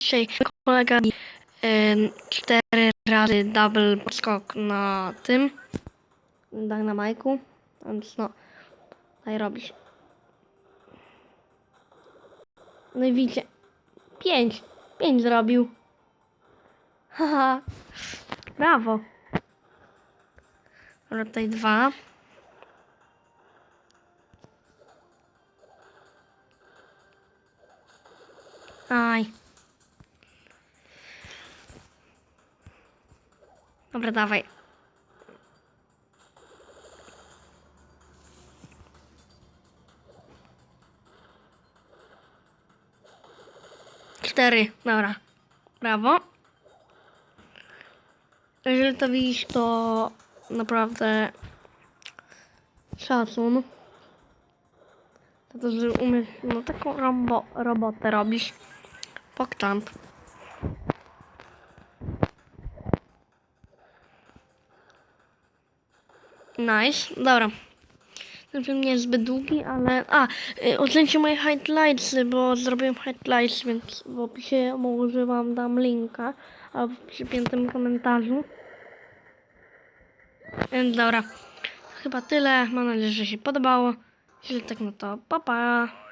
dzisiaj kolega mi em, cztery razy double skok na tym Dynamajku, więc no daj robić. No i widzicie, pięć, pięć zrobił. Haha, brawo. Dobra, tutaj dwa. Aj. Dobra, dawaj. Cztery, dobra. Brawo. Jeżeli to widzisz, to naprawdę szacun. Za to, że umiesz no, taką robo robotę robisz. Pokczamp. Nice, dobra. Ten film nie jest zbyt długi, ale... A, y, ocencie moje highlights, bo zrobiłem highlights, więc w opisie może wam dam linka, albo w przypiętym komentarzu. Więc dobra, chyba tyle. Mam nadzieję, że się podobało. Jeśli tak, no to pa pa.